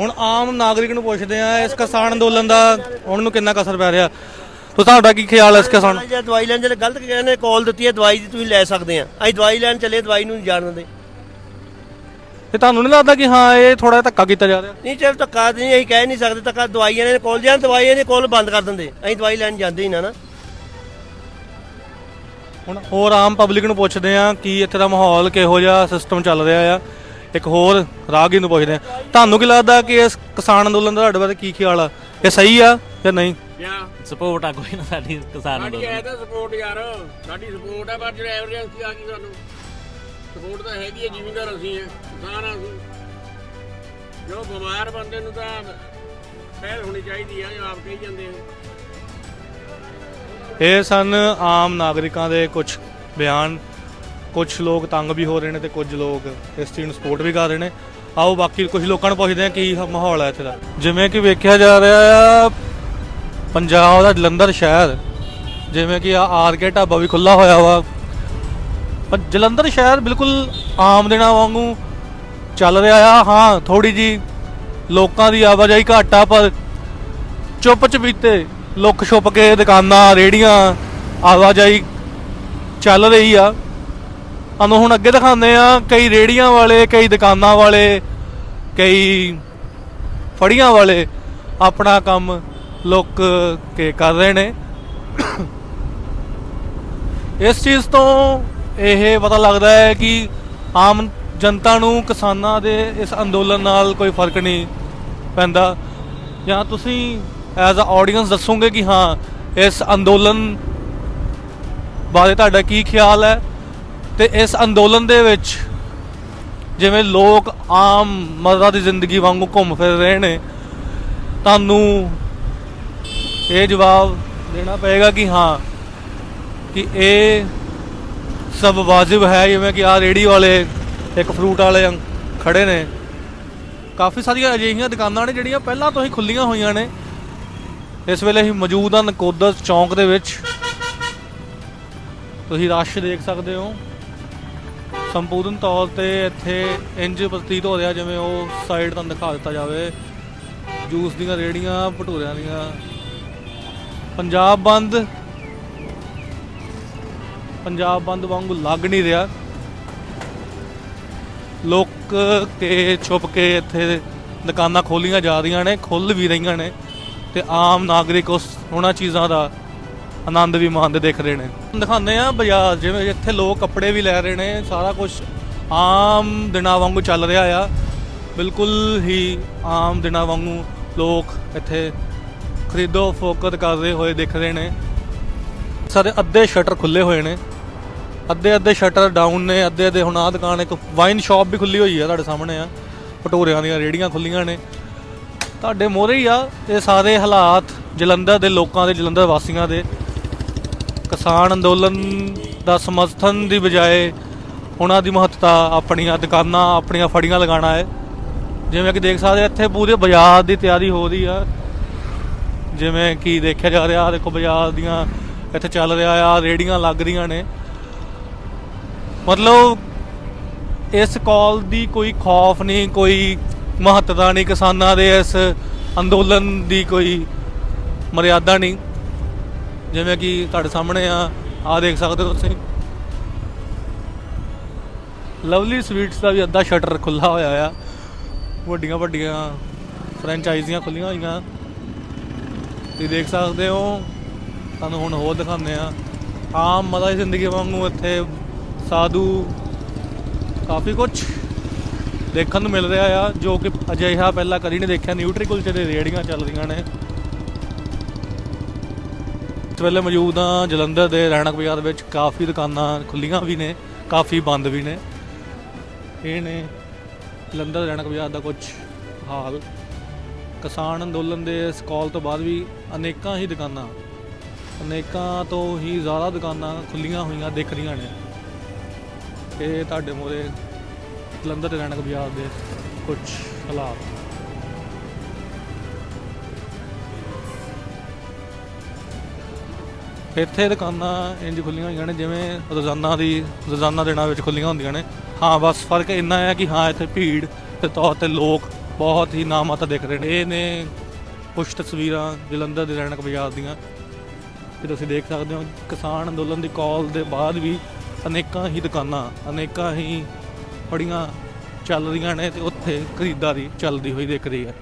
ਹੁਣ ਆਮ ਨਾਗਰਿਕ ਨੂੰ ਪੁੱਛਦੇ ਆ ਇਸ ਕਿਸਾਨ ਅੰਦੋਲਨ ਦਾ ਉਹਨਾਂ ਨੂੰ ਕਿੰਨਾ ਕੁ ਅਸਰ ਪੈ ਰਿਹਾ? ਤਾਂ ਤੁਹਾਡਾ ਕੀ ਖਿਆਲ ਹੈ ਇਸ ਕਿਸਾਨ ਜੇ ਦਵਾਈ ਲੈਣ ਜਿਹੜੇ ਗਲਤ ਕਿਸੇ ਨੇ ਕਾਲ ਦਿੱਤੀ ਹੈ ਦਵਾਈ ਦੀ ਤੁਸੀਂ ਲੈ ਸਕਦੇ ਆ। ਅਸੀਂ ਦਵਾਈ ਲੈਣ ਚੱਲੇ ਦਵਾਈ ਨੂੰ ਨਹੀਂ ਜਾਣ ਦਿੰਦੇ ਤੇ ਤੁਹਾਨੂੰ ਨਹੀਂ ਲੱਗਦਾ ਕਿ ਹਾਂ ਇਹ ਥੋੜਾ ਧੱਕਾ ਕੀਤਾ ਜਾ ਰਿਹਾ? ਨਹੀਂ ਚਲ ਧੱਕਾ ਨਹੀਂ ਅਸੀਂ ਕਹਿ ਨਹੀਂ ਸਕਦੇ ਧੱਕਾ ਦਵਾਈਆਂ ਨੇ ਕਾਲ ਜਾਂ ਦਵਾਈਆਂ ਨੇ ਕਾਲ ਬੰਦ ਕਰ ਦਿੰਦੇ। ਅਸੀਂ ਦਵਾਈ ਲੈਣ ਜਾਂਦੇ ਹੀ ਨਾ ਨਾ। ਹੁਣ ਹੋਰ ਆਮ ਪਬਲਿਕ ਨੂੰ ਪੁੱਛਦੇ ਆ ਕਿ ਇੱਥੇ ਦਾ ਮਾਹੌਲ ਕਿਹੋ ਜਿਹਾ ਸਿਸਟਮ ਚੱਲ ਰਿਹਾ ਆ? ਇੱਕ ਹੋਰ ਰਾਹਗੀਰ ਨੂੰ ਪੁੱਛਦੇ ਆ ਤੁਹਾਨੂੰ ਕੀ ਲੱਗਦਾ ਕਿ ਇਸ ਕਿਸਾਨ ਅੰਦੋਲਨ ਦਾ ਤੁਹਾਡੇ ਬਾਰੇ ਕੀ ਖਿਆਲ ਆ? ਇਹ ਸਹੀ ਆ ਜਾਂ ਨਹੀਂ? ਸਪੋਰਟ ਆ ਕੋਈ ਨਾ ਸਾਡੀ ਕਿਸਾਨ ਸਾਡੀ ਅੰਦੋਲਨ ਐ ਤਾਂ ਸਪੋਰਟ ਯਾਰ ਸਾਡੀ ਸਪੋਰਟ ਆ ਪਰ ਜਿਹੜਾ ਐਮਰਜੈਂਸੀ ਆ ਗਈ ਸਾਨੂੰ ਸਪੋਰਟ ਤਾਂ ਹੈਗੀ ਹੈ ਜ਼ਿਮੀਂਦਾਰ ਅਸੀਂ ਆ ਕਿਸਾਨ ਆ ਅਸੀਂ। ਜੋ ਬਿਮਾਰ ਬੰਦੇ ਨੂੰ ਤਾਂ ਪਹਿਲ ਹੋਣੀ ਚਾਹੀਦੀ ਆ ਜੋ ਆਪ ਕਹੀ ਜਾਂਦੇ ਆ। ਇਹ ਸਨ ਆਮ ਨਾਗਰਿਕਾਂ ਦੇ ਕੁਝ ਬਿਆਨ। ਕੁਝ ਲੋਕ ਤੰਗ ਵੀ ਹੋ ਰਹੇ ਨੇ ਤੇ ਕੁਝ ਲੋਕ ਇਸ ਚੀਜ਼ ਨੂੰ ਸਪੋਰਟ ਵੀ ਕਰ ਰਹੇ ਨੇ। ਆਓ ਬਾਕੀ ਕੁਝ ਲੋਕਾਂ ਨੂੰ ਪੁੱਛਦੇ ਆ ਕੀ ਮਾਹੌਲ ਹੈ ਇੱਥੇ ਦਾ। ਜਿਵੇਂ ਕਿ ਵੇਖਿਆ ਜਾ ਰਿਹਾ ਆ, ਪੰਜਾਬ ਦਾ ਜਲੰਧਰ ਸ਼ਹਿਰ, ਜਿਵੇਂ ਕਿ ਆਰ ਕੇ ਢਾਬਾ ਵੀ ਖੁੱਲਾ ਹੋਇਆ ਵਾ। ਪਰ ਜਲੰਧਰ ਸ਼ਹਿਰ ਬਿਲਕੁਲ ਆਮ ਦਿਨਾਂ ਵਾਂਗੂ ਚੱਲ ਰਿਹਾ ਆ। ਹਾਂ ਥੋੜੀ ਜੀ ਲੋਕਾਂ ਦੀ ਆਵਾਜਾਈ ਘੱਟ ਆ, ਪਰ ਚੁੱਪ ਚਪੀਤੇ ਲੁੱਕ ਛੁਪ ਕੇ ਦੁਕਾਨਾਂ ਰੇੜੀਆਂ ਆਵਾਜਾਈ ਚੱਲ ਰਹੀ ਆ। ਤੁਹਾਨੂੰ ਹੁਣ ਅੱਗੇ ਦਿਖਾਉਂਦੇ ਆ ਕਈ ਰੇੜੀਆਂ ਵਾਲੇ, ਕਈ ਦੁਕਾਨਾਂ ਵਾਲੇ, ਕਈ ਫੜੀਆਂ ਵਾਲੇ ਆਪਣਾ ਕੰਮ ਲੋਕ ਕੇ ਕਰ ਰਹੇ ਨੇ। ਇਸ ਚੀਜ਼ ਤੋਂ ਇਹ ਪਤਾ ਲੱਗਦਾ ਹੈ ਕਿ ਆਮ ਜਨਤਾ ਨੂੰ ਕਿਸਾਨਾਂ ਦੇ ਇਸ ਅੰਦੋਲਨ ਨਾਲ ਕੋਈ ਫ਼ਰਕ ਨਹੀਂ ਪੈਂਦਾ। ਜਾਂ ਤੁਸੀਂ ਐਜ਼ ਅ ਆਡੀਅנס ਦੱਸੋਗੇ ਕਿ ਹਾਂ, ਇਸ ਅੰਦੋਲਨ ਬਾਰੇ ਤੁਹਾਡਾ ਕੀ ਖਿਆਲ ਹੈ? ਤੇ ਇਸ ਅੰਦੋਲਨ ਦੇ ਵਿੱਚ ਜਿਵੇਂ ਲੋਕ ਆਮ ਮਰਦਾ ਦੀ ਜ਼ਿੰਦਗੀ ਵਾਂਗੂ ਘੁੰਮ ਫਿਰ ਰਹੇ ਨੇ, ਤੁਹਾਨੂੰ ਇਹ ਜਵਾਬ ਦੇਣਾ ਪਏਗਾ ਕਿ ਹਾਂ, ਕਿ ਇਹ ਸਭ ਵਾਜਿਬ ਹੈ, ਜਿਵੇਂ ਕਿ ਆ ਰੇੜੀ ਵਾਲੇ ਇੱਕ ਫਰੂਟ ਵਾਲੇ ਅੰਕ- ਖੜੇ ਨੇ। ਕਾਫੀ ਸਾਰੀਆਂ ਅਜਿਹੀਆਂ ਦੁਕਾਨਾਂ ਨੇ ਜਿਹੜੀਆਂ ਪਹਿਲਾਂ ਤੋਂ ਹੀ ਖੁੱਲੀਆਂ ਹੋਈਆਂ ਨੇ। ਇਸ ਵੇਲੇ ਅਸੀਂ ਮੌਜੂਦ ਹਾਂ ਨਕੋਦਰ ਚੌਂਕ ਦੇ ਵਿੱਚ। ਤੁਸੀਂ ਰਸ਼ ਦੇਖ ਸਕਦੇ ਹੋ। ਸੰਪੂਰਨ ਤੌਰ ਤੇ ਇੱਥੇ ਇੰਜ ਪ੍ਰਤੀਤ ਹੋ ਰਿਹਾ ਜਿਵੇਂ ਉਹ ਸਾਈਡ ਤੁਹਾਨੂੰ ਦਿਖਾ ਦਿੱਤਾ ਜਾਵੇ। ਜੂਸ ਦੀਆਂ ਰੇੜੀਆਂ ਭਟੂਰਿਆਂ ਦੀਆਂ। ਪੰਜਾਬ ਬੰਦ। ਪੰਜਾਬ ਬੰਦ ਵਾਂਗੂ ਲੱਗ ਨਹੀਂ ਰਿਹਾ। ਲੋਕ ਕੇ ਛੁਪ ਕੇ ਇੱਥੇ ਦੁਕਾਨਾਂ ਖੋਲੀਆਂ ਜਾ ਰਹੀਆਂ ਨੇ ਖੁੱਲ ਵੀ ਰਹੀਆਂ ਨੇ ਤੇ ਆਮ ਨਾਗਰਿਕ ਉਸ ਉਹਨਾਂ ਚੀਜ਼ਾਂ ਦਾ ਆਨੰਦ ਵੀ ਮਾਣਦੇ ਦੇਖ ਰਹੇ ਨੇ। ਦਿਖਾਉਂਦੇ ਆ ਬਾਜ਼ਾਰ, ਜਿਵੇਂ ਇੱਥੇ ਲੋਕ ਕੱਪੜੇ ਵੀ ਲੈ ਰਹੇ ਨੇ, ਸਾਰਾ ਕੁਝ ਆਮ ਦਿਨਾਂ ਵਾਂਗੂ ਚੱਲ ਰਿਹਾ ਆ। ਬਿਲਕੁਲ ਹੀ ਆਮ ਦਿਨਾਂ ਵਾਂਗੂ ਲੋਕ ਇੱਥੇ ਖਰੀਦੋ ਫੋਕਤ ਕਰਦੇ ਹੋਏ ਦਿਖ ਰਹੇ ਨੇ। ਸਾਰੇ ਅੱਧੇ ਸ਼ਟਰ ਖੁੱਲੇ ਹੋਏ ਨੇ। ਅੱਧੇ ਅੱਧੇ ਸ਼ਟਰ ਡਾਊਨ ਨੇ, ਅੱਧੇ ਅੱਧੇ ਹੁਣ ਆਹ ਦੁਕਾਨ ਇੱਕ ਵਾਈਨ ਸ਼ਾਪ ਵੀ ਖੁੱਲੀ ਹੋਈ ਆ ਤੁਹਾਡੇ ਸਾਹਮਣੇ ਆ। ਭਟੂਰਿਆਂ ਦੀਆਂ ਰੇੜੀਆਂ ਖੁੱਲੀਆਂ ਨੇ। ਤੁਹਾਡੇ ਮੋਹਰੇ ਹੀ ਆ ਇਹ ਸਾਰੇ ਹਾਲਾਤ ਜਲੰਧਰ ਦੇ ਲੋਕਾਂ ਦੇ, ਜਲੰਧਰ ਵਾਸੀਆਂ ਦੇ। ਕਿਸਾਨ ਅੰਦੋਲਨ ਦਾ ਸਮਰਥਨ ਦੀ ਬਜਾਏ ਉਹਨਾਂ ਦੀ ਮਹੱਤਤਾ ਆਪਣੀਆਂ ਦੁਕਾਨਾਂ, ਆਪਣੀਆਂ ਫੜੀਆਂ ਲਗਾਉਣਾ ਹੈ। ਜਿਵੇਂ ਕਿ ਦੇਖ ਸਕਦੇ ਇੱਥੇ ਪੂਰੇ ਬਾਜ਼ਾਰ ਦੀ ਤਿਆਰੀ ਹੋ ਰਹੀ ਆ। ਜਿਵੇਂ ਕਿ ਦੇਖਿਆ ਜਾ ਰਿਹਾ ਦੇਖੋ ਬਾਜ਼ਾਰ ਦੀਆਂ ਇੱਥੇ ਚੱਲ ਰਿਹਾ ਆ ਰੇੜੀਆਂ ਲੱਗ ਰਹੀਆਂ ਨੇ। ਮਤਲਬ ਇਸ ਕਾਲ ਦੀ ਕੋਈ ਖੌਫ ਨਹੀਂ, ਕੋਈ ਮਹੱਤਤਾ ਨਹੀਂ, ਕਿਸਾਨਾਂ ਦੇ ਇਸ ਅੰਦੋਲਨ ਦੀ ਕੋਈ ਮਰਿਆਦਾ ਨਹੀਂ। ਜਿਵੇਂ ਕਿ ਤੁਹਾਡੇ ਸਾਹਮਣੇ ਆ ਆ ਦੇਖ ਸਕਦੇ ਹੋ ਤੁਸੀਂ। ਲਵਲੀ ਸਵੀਟਸ ਦਾ ਵੀ ਅੱਧਾ ਸ਼ਟਰ ਖੁੱਲਾ ਹੋਇਆ ਆ। ਵੱਡੀਆਂ ਵੱਡੀਆਂ ਫਰੈਂਚਾਈਜ਼ੀਆਂ ਖੁੱਲੀਆਂ ਹੋਈਆਂ। ਤੁਸੀਂ ਦੇਖ ਸਕਦੇ ਹੋ, ਤੁਹਾਨੂੰ ਹੁਣ ਹੋਰ ਦਿਖਾਉਂਦੇ ਆ। ਆਮ ਮਦਾ ਦੀ ਜ਼ਿੰਦਗੀ ਵਾਂਗੂ ਇੱਥੇ ਸਾਧੂ ਕਾਫੀ ਕੁਝ ਦੇਖਣ ਨੂੰ ਮਿਲ ਰਿਹਾ ਆ, ਜੋ ਕਿ ਅਜਿਹਾ ਪਹਿਲਾਂ ਕਦੀ ਨਹੀਂ ਦੇਖਿਆ। ਨਿਊਟਰੀ ਕੁਲਚੇ ਦੇ ਰੇੜੀਆਂ ਚੱਲ ਰਹੀਆਂ ਨੇ। ਇਸ ਵੇਲੇ ਮੌਜੂਦ ਹਾਂ ਜਲੰਧਰ ਦੇ ਰੈਣਕ ਬਾਜ਼ਾਰ ਵਿੱਚ। ਕਾਫੀ ਦੁਕਾਨਾਂ ਖੁੱਲੀਆਂ ਵੀ ਨੇ, ਕਾਫੀ ਬੰਦ ਵੀ ਨੇ। ਇਹ ਨੇ ਜਲੰਧਰ ਰੈਣਕ ਬਾਜ਼ਾਰ ਦਾ ਕੁਝ ਹਾਲ। ਕਿਸਾਨ ਅੰਦੋਲਨ ਦੇ ਇਸ ਕਾਲ ਤੋਂ ਬਾਅਦ ਵੀ ਅਨੇਕਾਂ ਹੀ ਦੁਕਾਨਾਂ, ਅਨੇਕਾਂ ਤੋਂ ਹੀ ਜ਼ਿਆਦਾ ਦੁਕਾਨਾਂ ਖੁੱਲੀਆਂ ਹੋਈਆਂ ਦਿਖ ਰਹੀਆਂ ਨੇ। ਇਹ ਤੁਹਾਡੇ ਮੋਰੇ ਜਲੰਧਰ ਦੇ ਰੈਣਕ ਬਾਜ਼ਾਰ ਦੇ ਕੁਝ ਹਾਲਾਤ। ਇੱਥੇ ਦੁਕਾਨਾਂ ਇੰਜ ਖੁੱਲੀਆਂ ਹੋਈਆਂ ਨੇ, ਜਿਵੇਂ ਰੋਜ਼ਾਨਾ ਦੀ, ਰੋਜ਼ਾਨਾ ਦਿਨਾਂ ਵਿੱਚ ਖੁੱਲੀਆਂ ਹੁੰਦੀਆਂ ਨੇ। ਹਾਂ, ਬਸ ਫ਼ਰਕ ਇੰਨਾ ਹੈ ਕਿ ਹਾਂ, ਇੱਥੇ ਭੀੜ ਦੇ ਤੌਰ ਤੇ ਲੋਕ ਬਹੁਤ ਹੀ ਨਾਮਾਤਾ ਦਿਖ ਰਹੇ ਨੇ। ਇਹ ਨੇ ਕੁਝ ਤਸਵੀਰਾਂ ਜਲੰਧਰ ਦੇ ਰੈਣਕ ਬਾਜ਼ਾਰ ਦੀਆਂ ਕਿ ਤੁਸੀਂ ਦੇਖ ਸਕਦੇ ਹੋ, ਕਿਸਾਨ ਅੰਦੋਲਨ ਦੀ ਕਾਲ ਦੇ ਬਾਅਦ ਵੀ ਅਨੇਕਾਂ ਹੀ ਦੁਕਾਨਾਂ, ਅਨੇਕਾਂ ਹੀ ਫੜੀਆਂ ਚੱਲ ਰਹੀਆਂ ਨੇ ਤੇ ਉੱਥੇ ਖਰੀਦਦਾਰੀ ਚੱਲਦੀ ਹੋਈ ਦਿਖ ਰਹੀ ਹੈ।